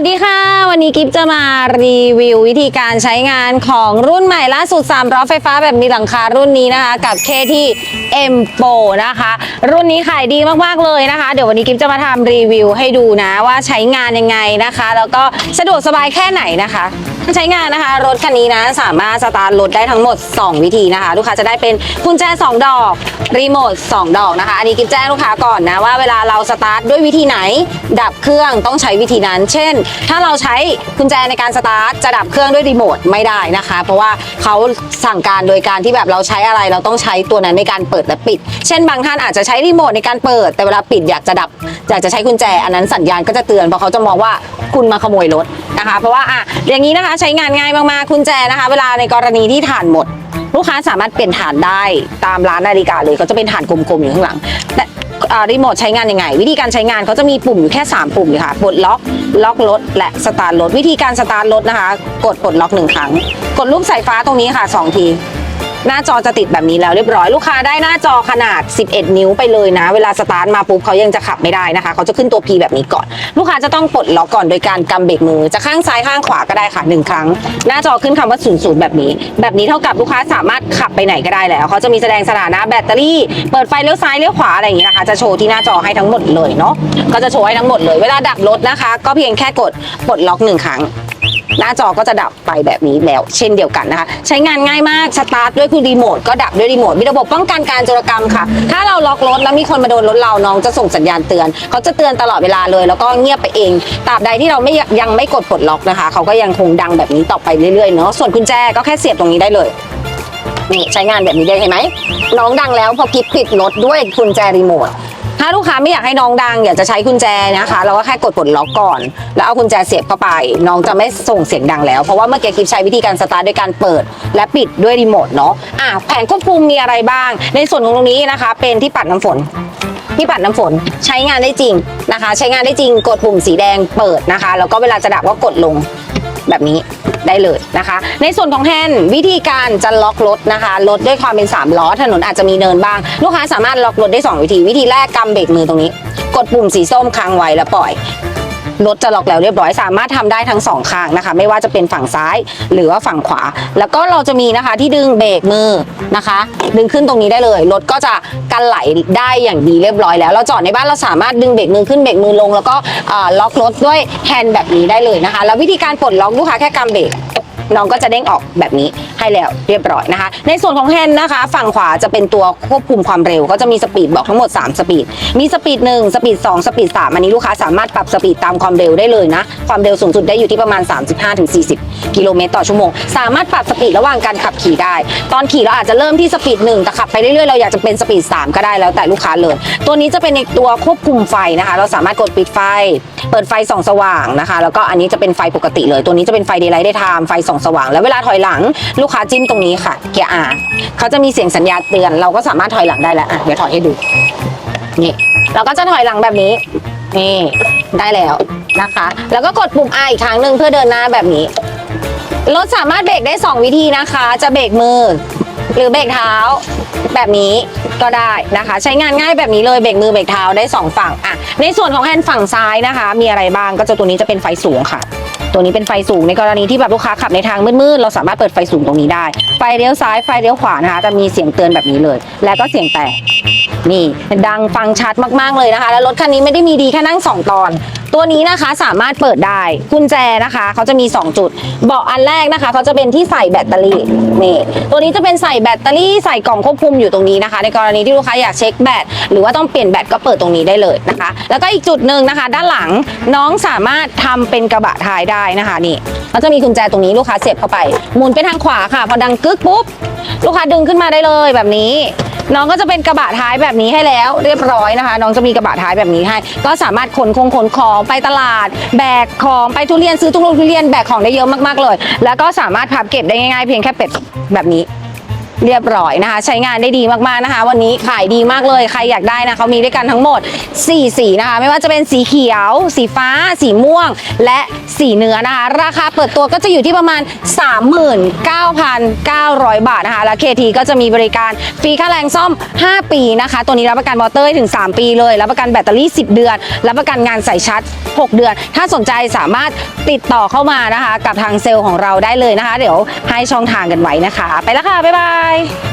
วัสดีค่ะ วันนี้กิฟจะมารีวิววิธีการใช้งานของรุ่นใหม่ล่าสุด3ล้อไฟฟ้าแบบมีหลังคารุ่นนี้นะคะ กับ KT M Pro นะคะ รุ่นนี้ขายดีมากๆเลยนะคะ เดี๋ยววันนี้กิฟจะมาทำรีวิวให้ดูนะว่าใช้งานยังไงนะคะ แล้วก็สะดวกสบายแค่ไหนนะคะ ใช้งานนะคะ รถคันนี้นะสามารถสตาร์ทรถได้ทั้งหมด 2 วิธีนะคะ ลูกค้าจะได้เป็นกุญแจ 2 ดอก รีโมท 2 ดอกนะคะ อันนี้กิฟแจ้งลูกค้าก่อนนะว่าเวลาเราสตาร์ทด้วยวิธีไหน ดับเครื่องต้องใช้วิธีนั้น เช่น ถ้าเราใช้กุญแจในการสตาร์ทจะดับเครื่องด้วยรีโมทไม่ได้นะคะ เพราะว่าเขาสั่งการโดยการที่แบบเราใช้อะไรเราต้องใช้ตัวนั้นในการเปิดและปิด เช่นบางท่านอาจจะใช้รีโมทในการเปิด แต่เวลาปิดอยากจะดับอยากจะใช้กุญแจ อันนั้นสัญญาณก็จะเตือนเพราะเขาจะมองว่าคุณมาขโมยรถนะคะ เพราะว่าอะอย่างนี้นะคะใช้งานง่ายมากๆคุณแจนะคะ เวลาในกรณีที่ถ่านหมด ลูกค้าสามารถเปลี่ยนฐานได้ตามร้านนาฬิกาเลยเขาจะเป็นฐานกลมๆอยู่ข้างหลังแต่รีโมทใช้งานยังไง วิธีการใช้งานเขาจะมีปุ่มอยู่แค่ 3 ปุ่มเลยค่ะปลดล็อกล็อกรถและสตาร์ทรถวิธีการสตาร์ทรถนะคะ กดปลดล็อกหนึ่งครั้ง กดลูกสายฟ้าตรงนี้ค่ะ 2 ที หน้าจอจะติดแบบนี้แล้วเรียบร้อยลูกค้าได้หน้าจอขนาด 11 นิ้วไปเลยนะ เวลาสตาร์ทมาปุ๊บเขายังจะขับไม่ได้นะคะ เขาจะขึ้นตัว P แบบนี้ก่อน ลูกค้าจะต้องปลดล็อกก่อนโดยการกำเบรกมือ จะข้างซ้ายข้างขวาก็ได้ค่ะหนึ่งครั้ง หน้าจอขึ้นคำว่า0 0แบบนี้ แบบนี้เท่ากับลูกค้าสามารถขับไปไหนก็ได้แล้ว เขาจะมีแสดงสถานะแบตเตอรี่ เปิดไฟเลี้ยวซ้ายเลี้ยวขวาอะไรอย่างนี้นะคะ จะโชว์ที่หน้าจอให้ทั้งหมดเลยเนาะ ก็จะโชว์ให้ทั้งหมดเลย เวลาดับรถนะคะ ก็เพียงแค่กดปลดล็อกหนึ่งครั้ง หน้าจอก็จะดับไปแบบนี้แล้ว เช่นเดียวกันนะคะ ใช้งานง่ายมากสตาร์ทด้วยคือรีโมทก็ดับด้วยรีโมทมีระบบป้องกันการโจรกรรมค่ะ ถ้าเราล็อกรถแล้วมีคนมาโดนรถเราน้องจะส่งสัญญาณเตือน เขาจะเตือนตลอดเวลาเลย แล้วก็เงียบไปเองตราบใดที่เราไม่ยังไม่กดปลดล็อกนะคะ เขาก็ยังคงดังแบบนี้ต่อไปเรื่อยๆเนาะส่วนกุญแจก็แค่เสียบตรงนี้ได้เลยนี่ใช้งานแบบนี้ได้เห็นไหมน้องดังแล้วพอกิฟปิดรถด้วยกุญแจรีโมท ถ้าลูกค้าไม่อยากให้น้องดังอยากจะใช้กุญแจนะคะ เราก็แค่กดปลดล็อกก่อน แล้วเอากุญแจเสียบเข้าไป น้องจะไม่ส่งเสียงดังแล้ว เพราะว่าเมื่อกี้กิฟใช้วิธีการสตาร์ทด้วยการเปิด และปิดด้วยรีโมทเนาะอะแผงควบคุมมีอะไรบ้าง ในส่วนของตรงนี้นะคะ เป็นที่ปัดน้ำฝนที่ปัดน้ำฝนใช้งานได้จริงนะคะ ใช้งานได้จริงกดปุ่มสีแดงเปิดนะคะ แล้วก็เวลาจะดับก็กดลง แบบนี้ได้เลยนะคะ ในส่วนของแฮนด์วิธีการจะล็อกรถนะคะรถด้วยความเป็น 3 ล้อถนนอาจจะมีเนินบ้าง ลูกค้าสามารถล็อกรถได้ 2 วิธี วิธีแรกกำเบรกมือตรงนี้ กดปุ่มสีส้มค้างไว้แล้วปล่อย รถจะล็อกแล้วเรียบร้อยสามารถทำได้ทั้งสองข้างนะคะ ไม่ว่าจะเป็นฝั่งซ้ายหรือว่าฝั่งขวา แล้วก็เราจะมีนะคะที่ดึงเบรกมือนะคะ ดึงขึ้นตรงนี้ได้เลย รถก็จะกันไหลได้อย่างดีเรียบร้อยแล้ว เราจอดในบ้านเราสามารถดึงเบรกมือขึ้นเบรกมือลง แล้วก็ล็อกรถด้วยแฮนด์แบบนี้ได้เลยนะคะ แล้ววิธีการปลดล็อกลูกค้าแค่กำเบรก น้องก็จะเด้งออกแบบนี้ให้แล้วเรียบร้อยนะคะ ในส่วนของแฮนด์นะคะ ฝั่งขวาจะเป็นตัวควบคุมความเร็ว ก็จะมีสปีดบอกทั้งหมด 3 สปีด มีสปีด1สปีด2สปีด3อันนี้ลูกค้าสามารถปรับสปีดตามความเร็วได้เลยนะ ความเร็วสูงสุดได้อยู่ที่ประมาณ 35-40 กิโลเมตรต่อชั่วโมง สามารถปรับสปีดระหว่างการขับขี่ได้ ตอนขี่เราอาจจะเริ่มที่สปีด1แต่ขับไปเรื่อยๆ เราอยากจะเป็นสปีด3ก็ได้แล้วแต่ลูกค้าเลย ตัวนี้จะเป็นในตัวควบคุมไฟนะคะ เราสามารถกดปิดไฟ เปิดไฟส่องสว่างนะคะ แล้วก็อันนี้จะเป็นไฟปกติเลย ตัวนี้จะเป็นไฟเดย์ไลท์ได้ไทม์ไฟส่องสว่าง แล้วเวลาถอยหลังลูกค้าจิ้มตรงนี้ค่ะ เกียร์อาเขาจะมีเสียงสัญญาณเตือน เราก็สามารถถอยหลังได้แล้วอะเดี๋ยวถอยให้ดูนี่เราก็จะถอยหลังแบบนี้นี่ได้แล้วนะคะ แล้วก็กดปุ่ม R อีกครั้งหนึ่งเพื่อเดินหน้าแบบนี้รถสามารถเบรกได้ 2 วิธีนะคะ จะเบรกมือ หรือเบรกเท้า แบบนี้ก็ได้นะคะ ใช้งานง่ายแบบนี้เลยเบรกมือเบรกเท้าได้ 2 ฝั่งอะในส่วนของแฮนด์ฝั่งซ้ายนะคะ มีอะไรบ้างก็จะตัวนี้จะเป็นไฟสูงค่ะ ตัวนี้เป็นไฟสูงในกรณีที่แบบลูกค้าขับในทางมืดๆเราสามารถเปิดไฟสูงตรงนี้ได้ ไฟเลี้ยวซ้ายไฟเลี้ยวขวานะคะจะมีเสียงเตือนแบบนี้เลย แล้วก็เสียงแตะนี่ดังฟังชัดมากๆเลยนะคะ แล้วรถคันนี้ไม่ได้มีดีแค่นั่ง 2 ตอน ตัวนี้นะคะสามารถเปิดได้กุญแจนะคะเขาจะมี 2 จุด เบาะอันแรกนะคะเขาจะเป็นที่ใส่แบตเตอรี่นี่ตัวนี้จะเป็นใส่แบตเตอรี่ใส่กล่องควบคุมอยู่ตรงนี้นะคะ ในกรณีที่ลูกค้าอยากเช็คแบตหรือว่าต้องเปลี่ยนแบตก็เปิดตรงนี้ได้เลยนะคะ แล้วก็อีกจุดหนึ่งนะคะ ด้านหลังน้องสามารถทำเป็นกระบะท้ายได้นะคะนี่เขาจะมีกุญแจตรงนี้ลูกค้าเสียบเข้าไปหมุนไปทางขวาค่ะ พอดังกึกปุ๊บลูกค้าดึงขึ้นมาได้เลยแบบนี้ น้องก็จะเป็นกระบะท้ายแบบนี้ให้แล้ว เรียบร้อยนะคะ น้องจะมีกระบะท้ายแบบนี้ให้ ก็สามารถขนคงขนของไปตลาด แบกของไปทุเรียนซื้อทุกลูกทุเรียนแบกของได้เยอะมากๆเลย แล้วก็สามารถพับเก็บได้ง่ายๆเพียงแค่เป็ดแบบนี้ เรียบร้อยนะคะ ใช้งานได้ดีมากๆนะคะ วันนี้ขายดีมากเลยใครอยากได้นะเขามีด้วยกันทั้งหมด 4 สีนะคะ ไม่ว่าจะเป็นสีเขียว สีฟ้า สีม่วง และสีเนื้อนะคะ ราคาเปิดตัวก็จะอยู่ที่ประมาณ 39,900 บาทนะคะและ KT ก็จะมีบริการฟรีค่าแรงซ่อม 5 ปีนะคะ ตัวนี้รับประกันมอเตอร์ถึง 3 ปีเลยรับประกันแบตเตอรี่ 10 เดือนรับประกันงานใส่ชาร์จ6 เดือน ถ้าสนใจสามารถติดต่อเข้ามานะคะ กับทางเซลล์ของเราได้เลยนะคะ เดี๋ยวให้ช่องทางกันไว้นะคะ ไปแล้วค่ะบ๊ายบาย Bye!